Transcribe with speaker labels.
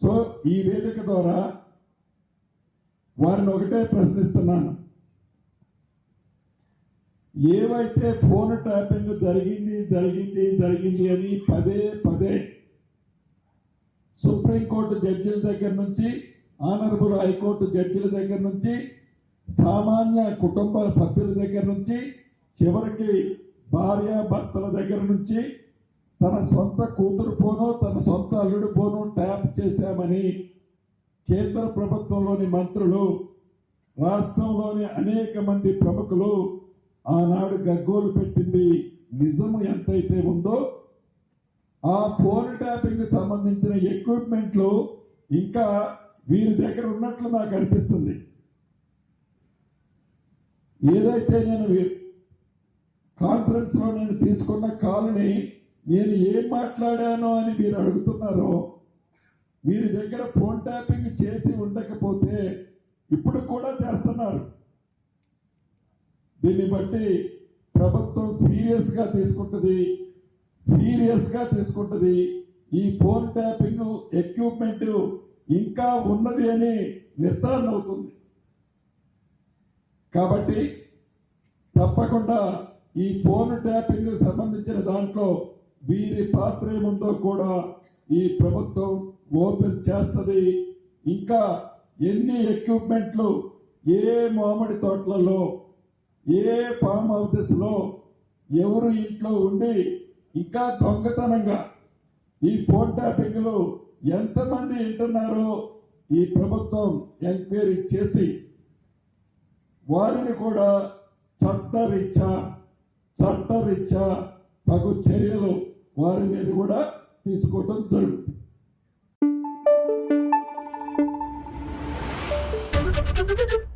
Speaker 1: So ఈ వేదిక ద్వారా వారిని ఒకటే ప్రశ్నిస్తున్నాను. ఏవైతే ఫోన్ ట్యాపింగ్ జరిగింది జరిగింది జరిగింది అని పదే పదే సుప్రీంకోర్టు జడ్జిల దగ్గర నుంచి ఆనరబుల్ హైకోర్టు జడ్జిల దగ్గర నుంచి సామాన్య కుటుంబ సభ్యుల దగ్గర నుంచి చివరికి భార్య భర్తల దగ్గర నుంచి తన సొంత కూతురు ఫోను తన సొంత అల్లుడి ఫోను ట్యాప్ చేశామని కేంద్ర ప్రభుత్వంలోని మంత్రులు రాష్ట్రంలోని అనేక మంది ప్రముఖులు ఆనాడు గగ్గోలు పెట్టింది. నిజం ఎంతైతే ఉందో ఆ ఫోన్ ట్యాపింగ్ సంబంధించిన ఎక్విప్మెంట్లు ఇంకా వీరి దగ్గర ఉన్నట్లు నాకు అనిపిస్తుంది. ఏదైతే నేను కాన్ఫరెన్స్లో నేను తీసుకున్న కాల్ని నేను ఏం మాట్లాడానో అని మీరు అడుగుతున్నారో వీరి దగ్గర ఫోన్ ట్యాపింగ్ చేసి ఉండకపోతే ఇప్పుడు కూడా చేస్తున్నారు. దీన్ని బట్టి ప్రభుత్వం సీరియస్గా తీసుకుంటుంది సీరియస్గా తీసుకుంటుంది. ఈ ఫోన్ ట్యాపింగ్ ఎక్విప్మెంట్ ఇంకా ఉన్నది అని నిర్ధారణ అవుతుంది. కాబట్టి తప్పకుండా ఈ ఫోన్ ట్యాపింగ్ సంబంధించిన దాంట్లో వీరి పాత్ర ఏముందో కూడా ఈ ప్రభుత్వం ఓపెన్ చేస్తుంది. ఇంకా ఎన్ని ఎక్విప్మెంట్లు ఏ మామిడి తోటలలో ఏ ఫామ్ హౌసెస్లో ఎవరు ఇంట్లో ఉండి ఇంకా దొంగతనంగా ఈ ఫోన్ ట్యాపింగ్లు ఎంతమంది వింటున్నారో ఈ ప్రభుత్వం ఎంక్వైరీ చేసి వారిని కూడా చట్టరీత్యా చట్టరీత్యా తగు చర్యలు వారి మీద కూడా తీసుకోవటం జరుగుతుంది
Speaker 2: Thank you.